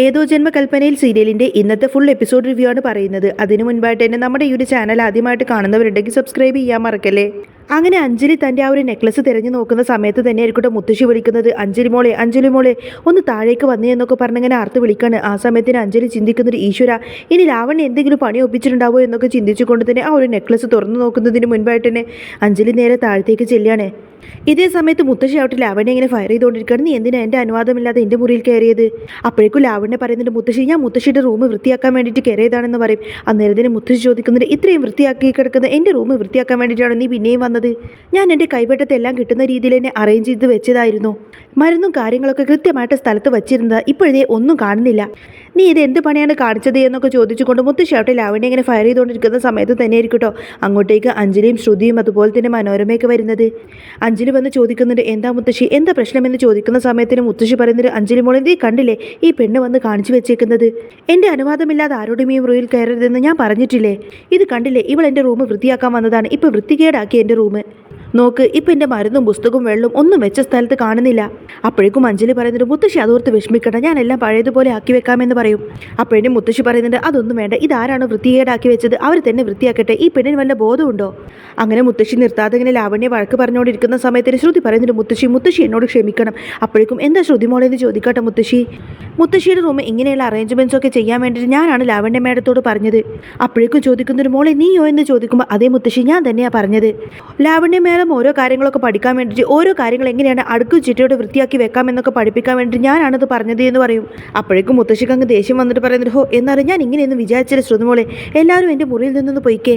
ഏതോ ജന്മകൽപ്പനയിൽ സീരിയലിന്റെ ഇന്നത്തെ ഫുൾ എപ്പിസോഡ് റിവ്യൂ ആണ് പറയുന്നത്. അതിനു മുൻപായിട്ട് തന്നെ നമ്മുടെ ഈ ഒരു ചാനൽ ആദ്യമായിട്ട് കാണുന്നവരുണ്ടെങ്കിൽ സബ്സ്ക്രൈബ് ചെയ്യാൻ മറക്കല്ലേ? അങ്ങനെ അഞ്ജലി തന്റെ ആ ഒരു നെക്ലസ് തിരഞ്ഞു നോക്കുന്ന സമയത്ത് തന്നെ ആയിരിക്കട്ടെ മുത്തശ്ശി വിളിക്കുന്നത്. അഞ്ജലി മോളെ അഞ്ജലി മോളെ ഒന്ന് താഴേക്ക് വന്നേ എന്നൊക്കെ പറഞ്ഞിങ്ങനെ ആർത്ത് വിളിക്കാണ്. ആ സമയത്തിന് അഞ്ജലി ചിന്തിക്കുന്നത് ഈശ്വര ഇനി ലാവണ്യ എന്തെങ്കിലും പണി ഒപ്പിച്ചിട്ടുണ്ടാവോ എന്നൊക്കെ ചിന്തിച്ചുകൊണ്ട് തന്നെ ആ ഒരു നെക്ലസ് തുറന്നു നോക്കുന്നതിന് മുൻപായിട്ട് തന്നെ അഞ്ജലി നേരെ താഴത്തേക്ക് ചെല്ലുകയാണ്. ഇതേ സമയത്ത് മുത്തശ്ശി ആവട്ടെ ലാവണ്യ ഇങ്ങനെ ഫയർ ചെയ്തുകൊണ്ടിരിക്കുകയാണ്. നീ എന്തിനാ എന്റെ അനുവാദമില്ലാതെ എന്റെ മുറിയിൽ കയറിയത്? അപ്പോഴേക്കും ലാവണ്യ പറയുന്നുണ്ട് മുത്തശ്ശി ഞാൻ മുത്തശ്ശിയുടെ റൂം വൃത്തിയാക്കാൻ വേണ്ടിയിട്ട് കയറിയതാണെന്ന് പറയും. അന്നേരത്തിന് മുത്തശ്ശി ചോദിക്കുന്നുണ്ട് ഇത്രയും വൃത്തിയാക്കി കിടക്കുന്ന എന്റെ റൂം വൃത്തിയാക്കാൻ വേണ്ടിയിട്ടാണ്? നീ പിന്നെയും വന്നത്. ഞാൻ എന്റെ കൈവെട്ടത്തെല്ലാം കിട്ടുന്ന രീതിയിൽ തന്നെ അറേഞ്ച് ചെയ്ത് വെച്ചതായിരുന്നു. മരുന്നും കാര്യങ്ങളൊക്കെ കൃത്യമായിട്ട് സ്ഥലത്ത് വച്ചിരുന്നത് ഇപ്പോഴേ ഒന്നും കാണുന്നില്ല. നീ ഇത് എന്ത് പണിയാണ് കാണിച്ചത് എന്നൊക്കെ ചോദിച്ചുകൊണ്ട് മുത്തുഷേട്ടെ ലാവണ്യ ഇങ്ങനെ ഫയർ ചെയ്തുകൊണ്ടിരിക്കുന്ന സമയത്ത് തന്നെ ആയിരിക്കട്ടോ അങ്ങോട്ടേക്ക് അഞ്ജലിയും ശ്രുതിയും അതുപോലെ തന്നെ മനോരമയൊക്കെ വരുന്നത്. അഞ്ജലി വന്ന് ചോദിക്കുന്നുണ്ട് എന്താ മുത്തശ്ശി? എന്താ പ്രശ്നമെന്ന്? ചോദിക്കുന്ന സമയത്തിന് മുത്തശ്ശി പറയുന്നത് അഞ്ജലി മോളെ നീ കണ്ടില്ലേ? ഈ പെണ്ണ് വന്ന് കാണിച്ചു വെച്ചേക്കുന്നത്. എന്റെ അനുവാദമില്ലാതെ ആരോടും ഈ മുറിയിൽ കയറരുതെന്ന് ഞാൻ പറഞ്ഞിട്ടില്ലേ? ഇത് കണ്ടില്ലേ? ഇവൾ എന്റെ റൂം വൃത്തിയാക്കാൻ വന്നതാണ്. ഇപ്പോൾ വൃത്തികേടാക്കി എന്റെ റൂം നോക്ക് ഇപ്പം എന്റെ മരുന്നും പുസ്തകവും വെള്ളവും ഒന്നും വെച്ച സ്ഥലത്ത് കാണുന്നില്ല. അപ്പോഴേക്കും അഞ്ജലി പറയുന്നുണ്ട് മുത്തശ്ശി അതോർത്ത് വിഷമിക്കണ്ട ഞാൻ എല്ലാം പഴയതുപോലെ ആക്കി വെക്കാമെന്ന് പറയും. അപ്പോഴേക്കും മുത്തശ്ശി പറയുന്നുണ്ട് അതൊന്നും വേണ്ട ഇതാരാണ് വൃത്തികേടാക്കി വെച്ചത് അവർ തന്നെ വൃത്തിയാക്കട്ടെ ഈ പെണ്ണിന് വല്ല ബോധമുണ്ടോ അങ്ങനെ മുത്തശ്ശി നിർത്താതെ ഇങ്ങനെ ലാവണ്യ വഴക്ക് പറഞ്ഞുകൊണ്ടിരിക്കുന്ന സമയത്തിന് ശ്രുതി പറയുന്നുണ്ട് മുത്തശ്ശി മുത്തശ്ശി എന്നോട് ക്ഷമിക്കണം. അപ്പോഴേക്കും എന്താ ശ്രുതി മോളെ എന്ന് ചോദിക്കട്ടെ മുത്തശ്ശി? മുത്തശ്ശിയുടെ റൂം ഇങ്ങനെയുള്ള അറേഞ്ച്മെന്റ്സ് ഒക്കെ ചെയ്യാൻ വേണ്ടിയിട്ട് ഞാനാണ് ലാവണ്യ മേഡത്തോട് പറഞ്ഞത്. അപ്പോഴേക്കും ചോദിക്കുന്നൊരു മോളെ നീയോ? എന്ന് ചോദിക്കുമ്പോൾ അതേ മുത്തശ്ശി ഞാൻ തന്നെയാണ് പറഞ്ഞത്. ലാവണ്യ മേഡം ഓരോ കാര്യങ്ങളൊക്കെ പഠിക്കാൻ വേണ്ടിയിട്ട് ഓരോ കാര്യങ്ങൾ എങ്ങനെയാണ് അടുക്കും ചിട്ടയോടെ വൃത്തിയാക്കി വെക്കാമെന്നൊക്കെ പഠിപ്പിക്കാൻ വേണ്ടിയിട്ട് ഞാനാണത് പറഞ്ഞത് എന്ന് പറയും. അപ്പോഴേക്കും മുത്തശ്ശിക്ക് അങ്ങ് ദേഷ്യം വന്നിട്ട് പറയുന്നത് ഹോ എന്നാലും ഞാൻ ഇങ്ങനെയൊന്നും വിചാരിച്ചില്ല ശ്രുതിമോളെ. എല്ലാവരും എന്റെ മുറിയിൽ നിന്നൊന്ന് പോയിക്കേ.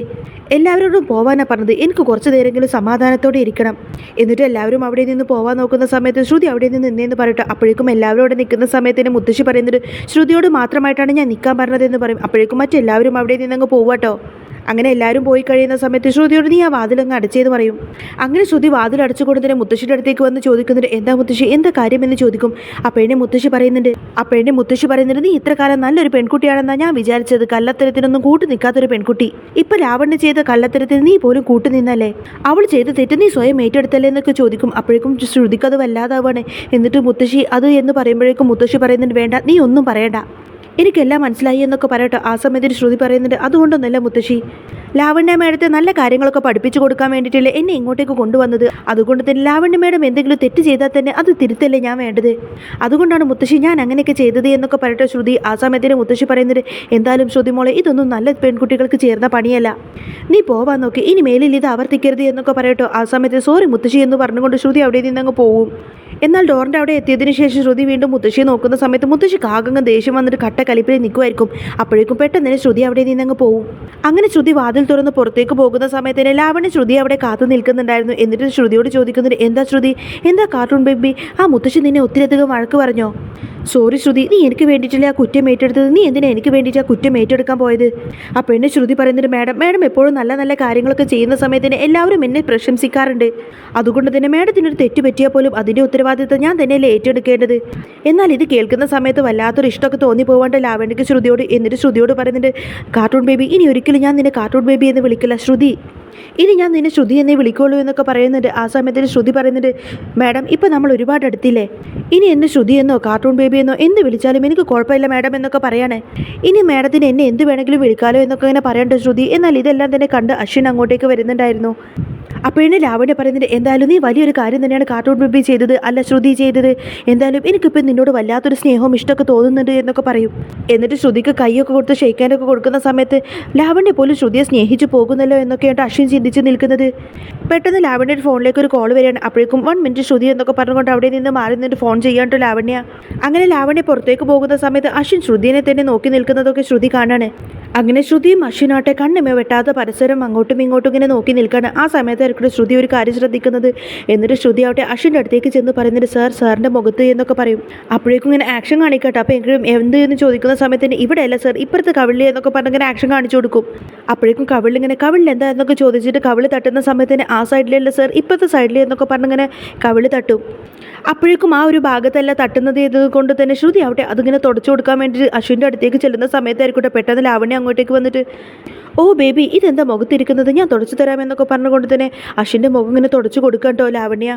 എല്ലാവരോടും പോവാനാണ് പറഞ്ഞത്. എനിക്ക് കുറച്ച് നേരമെങ്കിലും സമാധാനത്തോടെ ഇരിക്കണം. എന്നിട്ട് എല്ലാവരും അവിടെ നിന്ന് പോവാൻ നോക്കുന്ന സമയത്ത് ശ്രുതി അവിടെ നിന്ന് നിന്നേന്ന് പറയട്ടെ. അപ്പോഴേക്കും എല്ലാവരും അവിടെ നിൽക്കുന്ന സമയത്തിന് മുത്തശ്ശി പറയുന്നത് ശ്രുതിയോട് മാത്രമായിട്ടാണ് ഞാൻ നിൽക്കാൻ പറഞ്ഞതെന്ന് പറയും. അപ്പോഴേക്കും മറ്റെല്ലാവരും അവിടെ നിന്നങ്ങ് പോവാട്ടോ അങ്ങനെ എല്ലാവരും പോയി കഴിയുന്ന സമയത്ത് ശ്രുതിയോട് നീ ആ വാതിലങ്ങ് അടച്ചേന്ന് പറയും. അങ്ങനെ ശ്രുതി വാതിൽ അടച്ചു കൊടുത്തിട്ട് മുത്തശ്ശിയുടെ അടുത്തേക്ക് വന്ന് ചോദിക്കുന്നുണ്ട് എന്താ മുത്തശ്ശി എന്താ കാര്യം? എന്ന് ചോദിക്കും. അപ്പോഴേ മുത്തശ്ശി പറയുന്നുണ്ട് അപ്പോഴേ മുത്തശ്ശി പറയുന്നുണ്ട് നീ ഇത്ര കാലം നല്ലൊരു പെൺകുട്ടിയാണെന്നാണ് ഞാൻ വിചാരിച്ചത്. കള്ളത്തരത്തിനൊന്നും കൂട്ടു നിൽക്കാത്തൊരു പെൺകുട്ടി. ഇപ്പം ലാവണ്യ ചെയ്ത കള്ളത്തരത്തിന് നീ പോലും കൂട്ടു നിന്നല്ലേ? അവൾ ചെയ്ത തെറ്റ് നീ സ്വയം ഏറ്റെടുത്തല്ലേ? എന്നൊക്കെ ചോദിക്കും. അപ്പോഴേക്കും ശ്രുതിക്ക് അത് വല്ലാതാവാണ്. എന്നിട്ട് മുത്തശ്ശി അത് എന്ന് പറയുമ്പോഴേക്കും മുത്തശ്ശി പറയുന്നുണ്ട് വേണ്ട നീ ഒന്നും പറയണ്ട. എനിക്കെല്ലാം മനസ്സിലായി എന്നൊക്കെ പറയട്ടെ. ആ സമയത്തിന് ശ്രുതി പറയുന്നുണ്ട് അതുകൊണ്ടൊന്നല്ല മുത്തശ്ശി ലാവണ്യ മേഡത്തെ നല്ല കാര്യങ്ങളൊക്കെ പഠിപ്പിച്ചു കൊടുക്കാൻ വേണ്ടിയിട്ടല്ലേ എന്നെ ഇങ്ങോട്ടേക്ക് കൊണ്ടുവന്നത്? അതുകൊണ്ട് തന്നെ ലാവണ്യ മേഡം എന്തെങ്കിലും തെറ്റ് ചെയ്താൽ തന്നെ അത് തിരുത്തല്ലേ ഞാൻ വേണ്ടത്? അതുകൊണ്ടാണ് മുത്തശ്ശി ഞാൻ അങ്ങനെയൊക്കെ ചെയ്തത് എന്നൊക്കെ പറയട്ടെ ശ്രുതി. ആ സമയത്തിന് മുത്തശ്ശി പറയുന്നത് എന്തായാലും ശ്രുതി മോളെ ഇതൊന്നും നല്ല പെൺകുട്ടികൾക്ക് ചേർന്ന പണിയല്ല. നീ പോവാൻ നോക്കി. ഇനി മേലിൽ ഇത് ആവർത്തിക്കരുത് എന്നൊക്കെ പറയട്ടോ. ആ സമയത്ത് സോറി മുത്തശ്ശി എന്ന് പറഞ്ഞുകൊണ്ട് ശ്രുതി അവിടെ നിന്നങ്ങ് പോവും. എന്നാൽ ഡോറിന്റെ അവിടെ എത്തിയതിന് ശേഷം ശ്രുതി വീണ്ടും മുത്തശ്ശിയെ നോക്കുന്ന സമയത്ത് മുത്തശ്ശി കാകങ്ങ് ദേഷ്യം വന്നിട്ട് കട്ട കലിപ്പിൽ നിൽക്കുമായിരിക്കും അപ്പോഴേക്കും പെട്ടെന്ന് ശ്രുതി അവിടെ നിന്നങ്ങ് പോവും. അങ്ങനെ ശ്രുതി വാതിൽ തുറന്ന് പുറത്തേക്ക് പോകുന്ന സമയത്തിന് ലാവണ്യ ശ്രുതി അവിടെ കാത്തു നിൽക്കുന്നുണ്ടായിരുന്നു. എന്നിട്ട് ശ്രുതിയോട് ചോദിക്കുന്നുണ്ട് എന്താ ശ്രുതി? എന്താ കാർട്ടൂൺ ബേബി ആ മുത്തശ്ശി നിന്നെ ഒത്തിരിയധികം വഴക്ക് പറഞ്ഞോ? സോറി ശ്രുതി. നീ എനിക്ക് വേണ്ടിയിട്ടില്ല ആ കുറ്റം ഏറ്റെടുത്തത്? നീ എന്തിനാ എനിക്ക് വേണ്ടിയിട്ട് ആ കുറ്റം ഏറ്റെടുക്കാൻ പോയത്? ആ പെണ്ണ് ശ്രുതി പറയുന്നത് മാഡം മാഡം എപ്പോഴും നല്ല നല്ല കാര്യങ്ങളൊക്കെ ചെയ്യുന്ന സമയത്തിന് എല്ലാവരും എന്നെ പ്രശംസിക്കാറുണ്ട്. അതുകൊണ്ട് തന്നെ മാഡത്തിനൊരു തെറ്റ് പറ്റിയാൽ പോലും അതിന്റെ ഉത്തരവാദിത്തം ഞാൻ തന്നെയല്ലേ ഏറ്റെടുക്കേണ്ടത്? എന്നാൽ ഇത് കേൾക്കുന്ന സമയത്ത് വല്ലാത്തൊരു ഇഷ്ടമൊക്കെ തോന്നി പോവാണ്ട് ലാവണ്യക്ക് ശ്രുതിയോട് എന്നിട്ട് ശ്രുതിയോട് പറയുന്നുണ്ട് കാർട്ടൂൺ ബേബി ഇനി ഒരിക്കലും ഞാൻ നിന്നെ കാർട്ടൂൺ ബേബി എന്ന് വിളിക്കില്ല ശ്രുതി. ഇനി ഞാൻ നിന്നെ ശ്രുതി എന്നേ വിളിക്കുള്ളൂ എന്നൊക്കെ പറയുന്നുണ്ട്. ആ സമയത്തിന് ശ്രുതി പറയുന്നുണ്ട് മാഡം ഇപ്പം നമ്മൾ ഒരുപാട് അടുത്തില്ലേ? ഇനി എന്നെ ശ്രുതി എന്നോ കാർട്ടൂൺ ബേബി എന്നോ എന്ത് വിളിച്ചാലും എനിക്ക് കുഴപ്പമില്ല മാഡം എന്നൊക്കെ പറയണേ. ഇനി മാഡത്തിന് എന്നെ എന്ത് വേണമെങ്കിലും വിളിക്കാലോ എന്നൊക്കെ ഇങ്ങനെ പറയണ്ട ശ്രുതി. എന്നാൽ ഇതെല്ലാം തന്നെ കണ്ട് അശ്വിൻ അങ്ങോട്ടേക്ക് വരുന്നുണ്ടായിരുന്നു. അപ്പോഴേ ലാവണ്യ പറയുന്നത് എന്തായാലും നീ വലിയൊരു കാര്യം തന്നെയാണ് കാർട്ടൂൺ ബേബി ചെയ്തത് അല്ല ശ്രുതി ചെയ്തത്. എന്തായാലും എനിക്കിപ്പോൾ നിന്നോട് വല്ലാത്തൊരു സ്നേഹവും ഇഷ്ടമൊക്കെ തോന്നുന്നുണ്ട് എന്നൊക്കെ പറയും. എന്നിട്ട് ശ്രുതിക്ക് കൈയൊക്കെ കൊടുത്ത് ഷെയ്ക്കാനൊക്കെ കൊടുക്കുന്ന സമയത്ത് ലാവണ്യ പോലും ശ്രുതിയെ സ്നേഹിച്ചു പോകുന്നല്ലോ എന്നൊക്കെയാണ് അശ്വിൻ ചിന്തിച്ച് നിൽക്കുന്നത്. പെട്ടെന്ന് ലാവണ്യയുടെ ഫോണിലേക്ക് ഒരു കോൾ വരികയാണ്. അപ്പോഴേക്കും വൺ മിനിറ്റ് ശ്രുതി എന്നൊക്കെ പറഞ്ഞുകൊണ്ട് അവിടെ നിന്ന് മാറി നിന്നിട്ട് ഫോൺ ചെയ്യാണ്ടോ ലാവണ്യ. അങ്ങനെ ലാവണ്യ പുറത്തേക്ക് പോകുന്ന സമയത്ത് അശ്വിൻ ശ്രുതിനെ തന്നെ നോക്കി നിൽക്കുന്നതൊക്കെ ശ്രുതി കാണാണ്. അങ്ങനെ ശ്രുതിയും അശ്വിനാട്ടെ കണ്ണിമ വെട്ടാതെ പരസരം അങ്ങോട്ടും ഇങ്ങോട്ടും ഇങ്ങനെ നോക്കി നിൽക്കാണ്. ആ സമയത്തായിരിക്കും ശ്രുതി ഒരു കാര്യം ശ്രദ്ധിക്കുന്നത്. എന്നിട്ട് ശ്രുതി ആവട്ടെ അശ്വിന്റെ അടുത്തേക്ക് ചെന്ന് പറയുന്നത് സാർ സാറിന്റെ മുഖത്ത് എന്നൊക്കെ പറയും. അപ്പോഴേക്കും ഇങ്ങനെ ആക്ഷൻ കാണിക്കട്ടെ. അപ്പോൾ എങ്കിലും എന്ത് എന്ന് ചോദിക്കുന്ന സമയത്തിന് ഇവിടെ അല്ല സാർ ഇപ്പുറത്ത് കവിളി എന്നൊക്കെ പറഞ്ഞ് ഇങ്ങനെ ആക്ഷൻ കാണിച്ചു കൊടുക്കും. അപ്പോഴേക്കും കവിളിൽ ഇങ്ങനെ കവിളിൽ എന്താ? എന്നൊക്കെ ചോദിച്ചിട്ട് കവിൾ തട്ടുന്ന സമയത്തിന് ആ സൈഡിലല്ല സാർ ഇപ്പോഴത്തെ സൈഡിൽ എന്നൊക്കെ പറഞ്ഞിങ്ങനെ കവിൾ തട്ടും. അപ്പോഴേക്കും ആ ഒരു ഭാഗത്തല്ല തട്ടുന്നത് കൊണ്ട് തന്നെ ശ്രുതി ആവട്ടെ അതിങ്ങനെ തുടച്ചു കൊടുക്കാൻ വേണ്ടി അശ്വിന്റെ അടുത്തേക്ക് ചെല്ലുന്ന സമയത്തായിരിക്കട്ടെ പെട്ടെന്ന് ലാവണ്യ അങ്ങോട്ടേക്ക് വന്നിട്ട് ഓ ബേബി ഇതെന്താ മുഖത്തിരിക്കുന്നത്? ഞാൻ തുടച്ചു തരാമെന്നൊക്കെ പറഞ്ഞുകൊണ്ട് തന്നെ അശ്വിന്റെ മുഖം ഇങ്ങനെ തുടച്ചു കൊടുക്കട്ടോ ലാവണ്യ.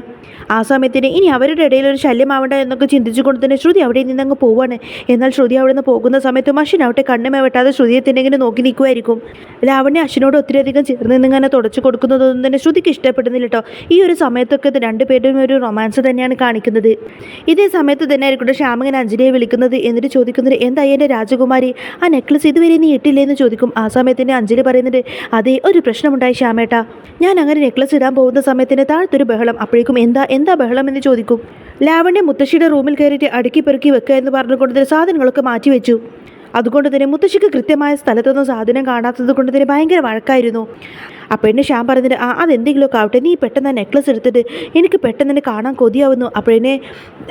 ആ സമയത്തിന് ഇനി അവരുടെ ഇടയിൽ ഒരു ശല്യമാവണ്ട എന്നൊക്കെ ചിന്തിച്ചുകൊണ്ട് തന്നെ ശ്രുതി അവിടെ നിന്ന് അങ്ങ് പോവാണ്. എന്നാൽ ശ്രുതി അവിടെ നിന്ന് പോകുന്ന സമയത്തും അശ്വിൻ അവിടെ കണ്ണുമേ വെട്ടാതെ ശ്രുതിയെ തന്നെ ഇങ്ങനെ നോക്കി നിൽക്കുമായിരിക്കും ലാവണ്യ അശ്വിനോട് ഒത്തിരിയധികം ചേർന്ന് നിന്നിങ്ങനെ തുടച്ചു കൊടുക്കുന്നതൊന്നും തന്നെ ശ്രുതിക്ക് ഇഷ്ടപ്പെടുന്നില്ല കേട്ടോ. ഈ ഒരു സമയത്തൊക്കെ രണ്ടുപേരും ഒരു റൊമാൻസ് തന്നെയാണ് കാണിക്കുന്നത്. ഇതേ സമയത്ത് തന്നെ ആയിരിക്കും ശ്യാമങ്ങൻ അഞ്ജലിയെ വിളിക്കുന്നത് എന്നിട്ട് ചോദിക്കുന്നത് എന്തായി എന്റെ രാജകുമാരി? ആ നെക്ലസ് ഇതുവരെ നീ ഇട്ടില്ലേ എന്ന് ചോദിക്കും. ആ സമയത്തിന് അഞ്ജലി പറയുന്നുണ്ട് അതെ ഒരു പ്രശ്നമുണ്ടായി ശ്യാമേട്ടാ. ഞാൻ അങ്ങനെ നെക്ലസ് ഇടാൻ പോകുന്ന സമയത്തിന് താഴത്തൊരു ബഹളം. അപ്പോഴേക്കും എന്താ എന്താ ബഹളം എന്ന് ചോദിക്കും. ലാവണ്യ മുത്തശ്ശിയുടെ റൂമിൽ കയറിയിട്ട് അടുക്കി പെറുക്കി വെക്കുക എന്ന് പറഞ്ഞുകൊണ്ട് സാധനങ്ങളൊക്കെ മാറ്റി വെച്ചു അതുകൊണ്ട് തന്നെ മുത്തശ്ശിക്ക് കൃത്യമായ സ്ഥലത്തൊന്നും സാധനം കാണാത്തത് കൊണ്ട് തന്നെ ഭയങ്കര വഴക്കായിരുന്നു. ആ പെണ്ണ് ശ്യാം പറഞ്ഞിട്ട് ആ അതെന്തെങ്കിലുമൊക്കെ ആവട്ടെ നീ പെട്ടെന്ന് ആ നെക്ലസ് എടുത്തിട്ട് എനിക്ക് പെട്ടെന്ന് തന്നെ കാണാൻ കൊതിയാവുന്നു. അപ്പോഴേ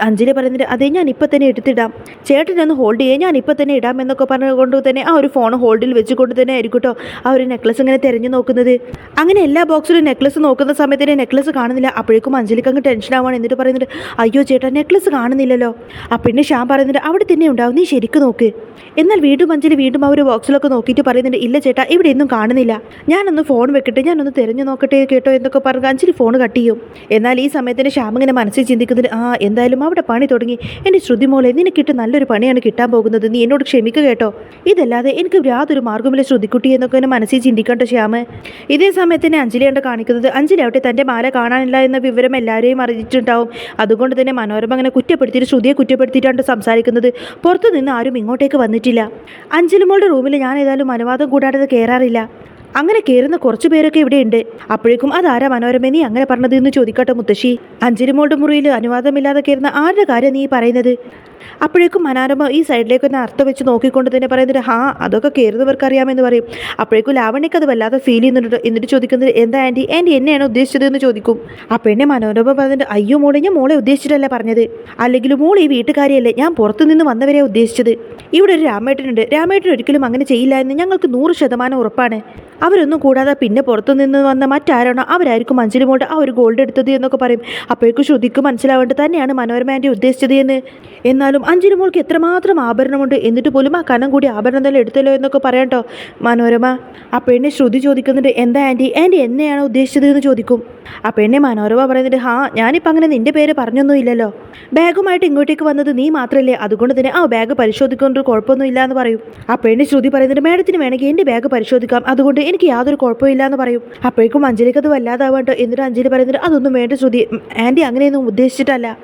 അഞ്ജലി പറഞ്ഞിട്ട് അതേ ഞാൻ ഇപ്പം തന്നെ എടുത്തിടാം. ചേട്ടനൊന്ന് ഹോൾഡ് ചെയ്യാം ഞാൻ ഇപ്പം തന്നെ ഇടാം എന്നൊക്കെ പറഞ്ഞുകൊണ്ട് തന്നെ ആ ഒരു ഫോൺ ഹോൾഡിൽ വെച്ചുകൊണ്ട് തന്നെ ആയിരിക്കും കേട്ടോ ആ ഒരു നെക്ലസ് ഇങ്ങനെ തിരഞ്ഞു നോക്കുന്നത്. അങ്ങനെ എല്ലാ ബോക്സിലും നെക്ലസ് നോക്കുന്ന സമയത്ത് തന്നെ നെക്ലസ് കാണുന്നില്ല. അപ്പോഴേക്കും അഞ്ജലിക്ക് അങ്ങ് ടെൻഷൻ ആവാണ് എന്നിട്ട് പറയുന്നുണ്ട് അയ്യോ ചേട്ടാ നെക്ലസ് കാണുന്നില്ലല്ലോ. ആ പെണ്ണ് ശ്യാം പറയുന്നുണ്ട് അവിടെ തന്നെ ഉണ്ടാവും നീ ശരിക്കും നോക്ക്. എന്നാൽ വീണ്ടും അഞ്ജലി വീണ്ടും ആ ഒരു ബോക്സിലൊക്കെ നോക്കിയിട്ട് പറയുന്നുണ്ട് ഇല്ല ചേട്ടാ ഇവിടെ ഒന്നും കാണുന്നില്ല. ഞാനൊന്ന് ഫോൺ വെക്കട്ടെ ഞാനൊന്ന് തിരഞ്ഞു നോക്കട്ടെ കേട്ടോ എന്നൊക്കെ പറഞ്ഞ് അഞ്ജലി ഫോൺ കട്ട് ചെയ്യും. എന്നാൽ ഈ സമയത്തിന് ശ്യാം ഇങ്ങനെ മനസ്സിൽ ചിന്തിക്കുന്നത് ആ എന്തായാലും അവിടെ പണി തുടങ്ങി. എന്റെ ശ്രുതി മോളെ നിനക്കിട്ട് നല്ലൊരു പണിയാണ് കിട്ടാൻ പോകുന്നത്. നീ എന്നോട് ക്ഷമിക്കുക കേട്ടോ. ഇതല്ലാതെ എനിക്ക് യാതൊരു മാർഗമില്ല ശ്രുതിക്കുട്ടി എന്നൊക്കെ എന്നെ മനസ്സിൽ ചിന്തിക്കണ്ട ശ്യാമ് ഇതേ സമയത്ത് തന്നെ അഞ്ജലിയാണ് കാണിക്കുന്നത്. അഞ്ജലി ആവട്ടെ തന്റെ മാല കാണാനില്ല എന്ന വിവരം എല്ലാവരെയും അറിഞ്ഞിട്ടുണ്ടാവും അതുകൊണ്ട് തന്നെ മനോരമ അങ്ങനെ കുറ്റപ്പെടുത്തിയിട്ട് ശ്രുതിയെ കുറ്റപ്പെടുത്തിയിട്ടാണ് സംസാരിക്കുന്നത്. പുറത്തുനിന്ന് ആരും ഇങ്ങോട്ടേക്ക് വന്നിട്ടില്ല. അഞ്ജലിമോളുടെ റൂമിൽ ഞാൻ ഏതായാലും അനുവാദം കൂടാതെ കയറാറില്ല അങ്ങനെ കയറുന്ന കുറച്ചു പേരൊക്കെ ഇവിടെയുണ്ട്. അപ്പോഴേക്കും അതാരാ മനോരമ നീ അങ്ങനെ പറഞ്ഞത് എന്ന് ചോദിക്കട്ടെ മുത്തശ്ശി. അഞ്ജലിമോളുടെ മുറിയിൽ അനുവാദമില്ലാതെ കയറുന്ന ആരുടെ കാര്യം നീ പറയുന്നത്? അപ്പോഴേക്കും മനോരമ ഈ സൈഡിലേക്ക് ഒന്ന് അർത്ഥം വെച്ച് നോക്കിക്കൊണ്ട് തന്നെ പറയുന്നത് ഹാ അതൊക്കെ കയറുന്നവർക്ക് അറിയാമെന്ന് പറയും. അപ്പോഴേക്കും ലാവണ്യക്ക് അത് വല്ലാതെ ഫീൽ ചെയ്യുന്നുണ്ട്. എന്നിട്ട് ചോദിക്കുന്നത് എന്താ ആന്റി ആന്റി എന്നെയാണ് ഉദ്ദേശിച്ചത്? എന്ന് ചോദിക്കും. അപ്പോൾ എന്നെ മനോരമ പറഞ്ഞിട്ട് അയ്യോ മോളെ ഞാൻ മോളെ ഉദ്ദേശിച്ചിട്ടല്ല പറഞ്ഞത്. അല്ലെങ്കിൽ മോൾ ഈ വീട്ടുകാരിയല്ലേ ഞാൻ പുറത്തു നിന്ന് വന്നവരെ ഉദ്ദേശിച്ചത്. ഇവിടെ ഒരു രാമേട്ടനുണ്ട്. രാമേട്ടൻ ഒരിക്കലും അങ്ങനെ ചെയ്യില്ല എന്ന് ഞങ്ങൾക്ക് നൂറ് ശതമാനം ഉറപ്പാണ്. അവരൊന്നും കൂടാതെ പിന്നെ പുറത്തു നിന്ന് വന്ന മറ്റാരാണോ? അവരായിരിക്കും അഞ്ജലി മോളുടെ ആ ഒരു ഗോൾഡ് എടുത്തത് എന്നൊക്കെ പറയും. അപ്പോഴേക്കും ശ്രുതിക്ക് മനസ്സിലാവേണ്ടത് തന്നെയാണ് മനോരമ ആന്റി ഉദ്ദേശിച്ചത് എന്ന്. എന്നാലും അഞ്ജലി മോൾക്ക് എത്രമാത്രം ആഭരണമുണ്ട് എന്നിട്ട് പോലും ആ കനം കൂടി ആഭരണം തന്നെ എടുത്തല്ലോ എന്നൊക്കെ പറയാട്ടോ മനോരമ ആ പെണ്ണെ ശ്രുതി ചോദിക്കുന്നുണ്ട് എന്താ ആന്റി ആന്റി എന്നെയാണോ ഉദ്ദേശിച്ചത്? എന്ന് ചോദിക്കും. ആ പെണ്ണെ മനോരമ പറയുന്നുണ്ട് ഹാ ഞാനിപ്പോൾ അങ്ങനെ നിന്റെ പേര് പറഞ്ഞൊന്നും ഇല്ലല്ലോ ബാഗുമായിട്ട് ഇങ്ങോട്ടേക്ക് വന്നത് നീ മാത്രമല്ലേ അതുകൊണ്ട് തന്നെ ആ ബാഗ് പരിശോധിക്കൊണ്ട് കുഴപ്പമൊന്നും ഇല്ല എന്ന് പറയും. ആ പെണ്ണ് ശ്രുതി പറയുന്നുണ്ട് മാഡത്തിന് വേണമെങ്കിൽ എന്റെ ബാഗ് പരിശോധിക്കാം. അതുകൊണ്ട് എനിക്ക് യാതൊരു കുഴപ്പമില്ല എന്ന് പറയും. അപ്പോഴേക്കും അഞ്ജലിക്ക് അത് വല്ലാതാവട്ടോ എന്നിട്ട് അഞ്ജലി പറയുന്നുണ്ട് അതൊന്നും വേണ്ട ശ്രുതി. ആന്റി അങ്ങനെയൊന്നും ഉദ്ദേശിച്ചിട്ടല്ല.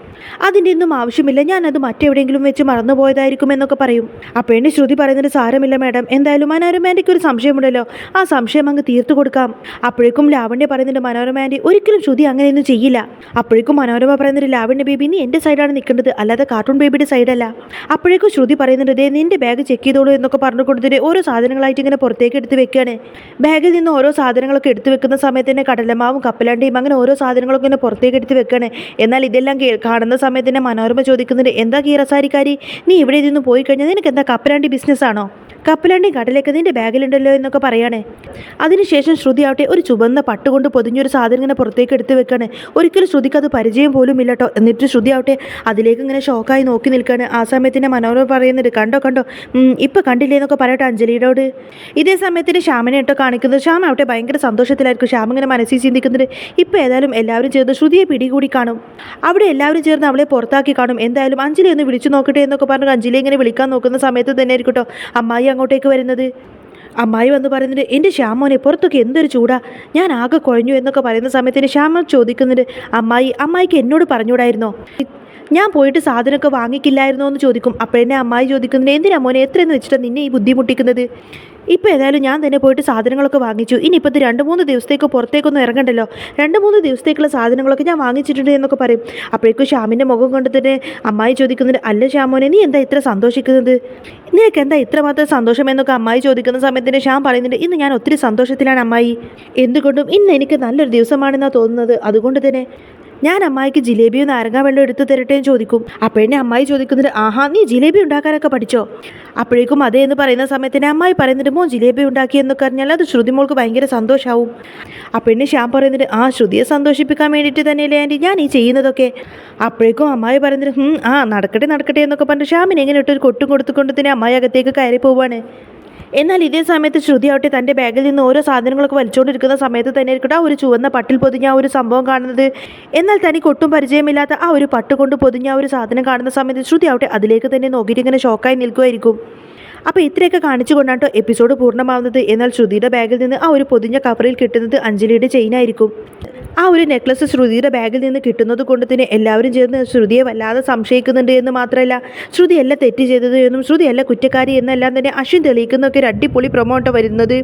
അതിന്റെ ഒന്നും ആവശ്യമില്ല. ഞാനത് മറ്റെവിടെയെങ്കിലും വെച്ച് മറന്നുപോയതായിരിക്കും എന്നൊക്കെ പറയും. ആ പെണ്ണ് ശ്രുതി പറയുന്നത് സാരമില്ല മാഡം. എന്തായാലും മനോരമ ആന്റിക്ക് ഒരു സംശയമുണ്ടല്ലോ. ആ സംശയം അങ്ങ് തീർത്തു കൊടുക്കാം. അപ്പോഴേക്കും ലാവണ്യ പറയുന്നുണ്ട് മനോരമ ആന്റി ഒരിക്കലും ശ്രുതി അങ്ങനെയൊന്നും ചെയ്യില്ല. അപ്പോഴേക്കും മനോരമ പറയുന്നുണ്ട് ലാവണ്യ ബേബി നീ എന്റെ സൈഡാണ് നിൽക്കേണ്ടത്. അല്ലാതെ കാർട്ടൂൺ ബേബിയുടെ സൈഡല്ല അപ്പോഴേക്കും ശ്രുതി പറയുന്നുണ്ട് ദേ നിന്റെ ബാഗ് ചെക്ക് ചെയ്തോളൂ എന്നൊക്കെ പറഞ്ഞു കൊടുത്തിട്ട് ഓരോ സാധനങ്ങളായിട്ട് ഇങ്ങനെ പുറത്തേക്ക് എടുത്ത് വെക്കുകയാണ്. ബാഗിൽ നിന്ന് ഓരോ സാധനങ്ങളൊക്കെ എടുത്ത് വെക്കുന്ന സമയത്ത് തന്നെ കടലമാവും കപ്പലണ്ടിയും അങ്ങനെ ഓരോ സാധനങ്ങളൊക്കെ ഇങ്ങനെ പുറത്തേക്ക് എടുത്ത് വെക്കുകയാണ്. എന്നാൽ ഇതെല്ലാം കാണുന്ന സമയത്ത് തന്നെ മനോരമ ചോദിക്കുന്നുണ്ട് എന്താ കീറസാരിക്കാരി? നീ ഇവിടെ നിന്ന് പോയി കഴിഞ്ഞാൽ നിനക്ക് എന്താ കപ്പലണ്ടി ബിസിനസ്സാണോ കപ്പലണ്ടി കടലേക്ക് നിന്റെ ബാഗിലുണ്ടല്ലോ എന്നൊക്കെ പറയാണ്. അതിനുശേഷം ശ്രുതി ആവട്ടെ ഒരു ചുവന്ന പട്ടുകൊണ്ട് പൊതിഞ്ഞൊരു സാധനം ഇങ്ങനെ പുറത്തേക്ക് എടുത്ത് വെക്കാണ്. ഒരിക്കലും ശ്രുതിക്ക് അത് പരിചയം പോലും ഇല്ലട്ടോ എന്നിട്ട് ശ്രുതി ആവട്ടെ അതിലേക്ക് ഇങ്ങനെ ഷോക്കായി നോക്കി നിൽക്കുകയാണ് ആ സമയത്തിന്റെ മനോരമ പറയുന്നുണ്ട് കണ്ടോ കണ്ടോ? ഇപ്പം കണ്ടില്ലേ എന്നൊക്കെ പറയട്ടെ അഞ്ജലിയോട്. ഇതേ സമയത്തിന് ശ്യാമിനെ കേട്ടോ കാണിക്കുന്നത്. ശ്യാം ആവട്ടെ ഭയങ്കര സന്തോഷത്തിലായിരിക്കും. ശ്യാം ഇങ്ങനെ മനസ്സിൽ ചിന്തിക്കുന്നുണ്ട് ഇപ്പം ഏതായാലും എല്ലാവരും ചേർന്ന് ശ്രുതിയെ പിടികൂടി കാണും. അവിടെ എല്ലാവരും ചേർന്ന് അവളെ പുറത്താക്കി കാണും. എന്തായാലും അഞ്ജലി ഒന്ന് വിളിച്ചു നോക്കട്ടെ എന്നൊക്കെ പറഞ്ഞ് അഞ്ജലി ഇങ്ങനെ വിളിക്കാൻ നോക്കുന്ന സമയത്ത് തന്നെ ആയിരിക്കും കേട്ടോ അമ്മായി അങ്ങോട്ടേക്ക് വരുന്നത്? അമ്മായി വന്ന് പറയുന്നുണ്ട് എന്റെ ശ്യാമോനെ പുറത്തൊക്കെ എന്തൊരു ചൂടാ. ഞാൻ ആകെ കുഴഞ്ഞു എന്നൊക്കെ പറയുന്ന സമയത്തിന് ശ്യാമ ചോദിക്കുന്നുണ്ട് അമ്മായി അമ്മായിക്ക് എന്നോട് പറഞ്ഞൂടായിരുന്നോ ഞാൻ പോയിട്ട് സാധനമൊക്കെ വാങ്ങിക്കില്ലായിരുന്നോ എന്ന് ചോദിക്കും. അപ്പോഴെന്നെ അമ്മായി ചോദിക്കുന്നു എന്തിനാ മോനെ എത്രയെന്ന് വെച്ചിട്ട് നിന്നെ ഈ ബുദ്ധിമുട്ടിക്കുന്നത്? ഇപ്പോൾ ഏതായാലും ഞാൻ തന്നെ പോയിട്ട് സാധനങ്ങളൊക്കെ വാങ്ങിച്ചു. ഇനിയിപ്പോൾ ഇത് രണ്ട് മൂന്ന് ദിവസത്തേക്ക് പുറത്തേക്കൊന്നും ഇറങ്ങണ്ടല്ലോ. രണ്ട് മൂന്ന് ദിവസത്തേക്കുള്ള സാധനങ്ങളൊക്കെ ഞാൻ വാങ്ങിച്ചിട്ടുണ്ട് എന്നൊക്കെ പറയും. അപ്പോഴേക്കും ശ്യാമിന്റെ മുഖം കൊണ്ട് തന്നെ അമ്മായി ചോദിക്കുന്നത് അല്ല ശ്യാമോനെ നീ എന്താ ഇത്ര സന്തോഷിക്കുന്നത്? നിനക്ക് എന്താ ഇത്രമാത്രം സന്തോഷം? എന്നൊക്കെ അമ്മായി ചോദിക്കുന്ന സമയത്തിന് ശ്യാം പറയുന്നുണ്ട് ഇന്ന് ഞാൻ ഒത്തിരി സന്തോഷത്തിലാണ് അമ്മായി. എന്തുകൊണ്ടും ഇന്ന് എനിക്ക് നല്ലൊരു ദിവസമാണെന്നാണ് തോന്നുന്നത്. അതുകൊണ്ട് തന്നെ ഞാൻ അമ്മായിക്ക് ജിലേബിയും നാരങ്ങ വെള്ളം എടുത്തു തരട്ടെ എന്ന് ചോദിക്കും. അപ്പോഴെന്നെ അമ്മായി ചോദിക്കുന്നത് ആഹാ നീ ജിലേബി ഉണ്ടാക്കാനൊക്കെ പഠിച്ചോ? അപ്പോഴേക്കും അതേ എന്ന് പറയുന്ന സമയത്തിന് അമ്മായി പറയുന്നുണ്ട് മോ ജിലേബി ഉണ്ടാക്കി എന്നൊക്കെ അറിഞ്ഞാൽ അത് ശ്രുതി മോൾക്ക് ഭയങ്കര സന്തോഷമാവും അപ്പോഴെന്നെ ശ്യാം പറയുന്നുണ്ട് ആ ശ്രുതിയെ സന്തോഷിപ്പിക്കാൻ വേണ്ടിയിട്ട് തന്നെയല്ലേ ആന്റി ഞാൻ ഈ ചെയ്യുന്നതൊക്കെ. അപ്പോഴേക്കും അമ്മായി പറയുന്നുണ്ട് "ഹും, ആ നടക്കട്ടെ നടക്കട്ടെ എന്നൊക്കെ പറഞ്ഞ് ശ്യാമിന് എങ്ങനെ ഇട്ടൊരു കൊട്ടും കൊടുത്തുകൊണ്ട് തന്നെ അമ്മായി അകത്തേക്ക് കയറി പോവാണ്. എന്നാൽ ഇതേ സമയത്ത് ശ്രുതി ആവട്ടെ തന്റെ ബാഗിൽ നിന്ന് ഓരോ സാധനങ്ങളൊക്കെ വലിച്ചുകൊണ്ടിരിക്കുന്ന സമയത്ത് തന്നെ ഇരിക്കട്ടെ ഒരു ചുവന്ന പട്ടിൽ പൊതിഞ്ഞ ഒരു സംഭവം കാണുന്നത്. എന്നാൽ തനിക്ക് ഒട്ടും പരിചയമില്ലാത്ത ആ ഒരു പട്ട് കൊണ്ട് പൊതിഞ്ഞ ഒരു സാധനം കാണുന്ന സമയത്ത് ശ്രുതി ആവട്ടെ അതിലേക്ക് തന്നെ നോക്കിയിട്ട് ഇങ്ങനെ ഷോക്കായി നിൽക്കുമായിരിക്കും അപ്പോൾ ഇത്രയൊക്കെ കാണിച്ചുകൊണ്ടാണ് എപ്പിസോഡ് പൂർണമാവുന്നത്. എന്നാൽ ശ്രുതിയുടെ ബാഗിൽ നിന്ന് ആ ഒരു പൊതിഞ്ഞ കവറിൽ കിട്ടുന്നത് അഞ്ജലിയുടെ ചെയിൻ ആയിരിക്കും. ആ ഒരു നെക്ലസ് ശ്രുതിയുടെ ബാഗിൽ നിന്ന് കിട്ടുന്നത് കൊണ്ട് തന്നെ എല്ലാവരും ചേർന്ന് ശ്രുതിയെ വല്ലാതെ സംശയിക്കുന്നുണ്ട് എന്ന് മാത്രമല്ല ശ്രുതി അല്ല തെറ്റ് ചെയ്തത് എന്നും ശ്രുതി അല്ല കുറ്റക്കാരി എന്നെല്ലാം തന്നെ അശ്വിൻ തെളിയിക്കുന്നൊക്കെ ഒരു അടിപൊളി പ്രൊമോട്ടോ വരുന്നത്.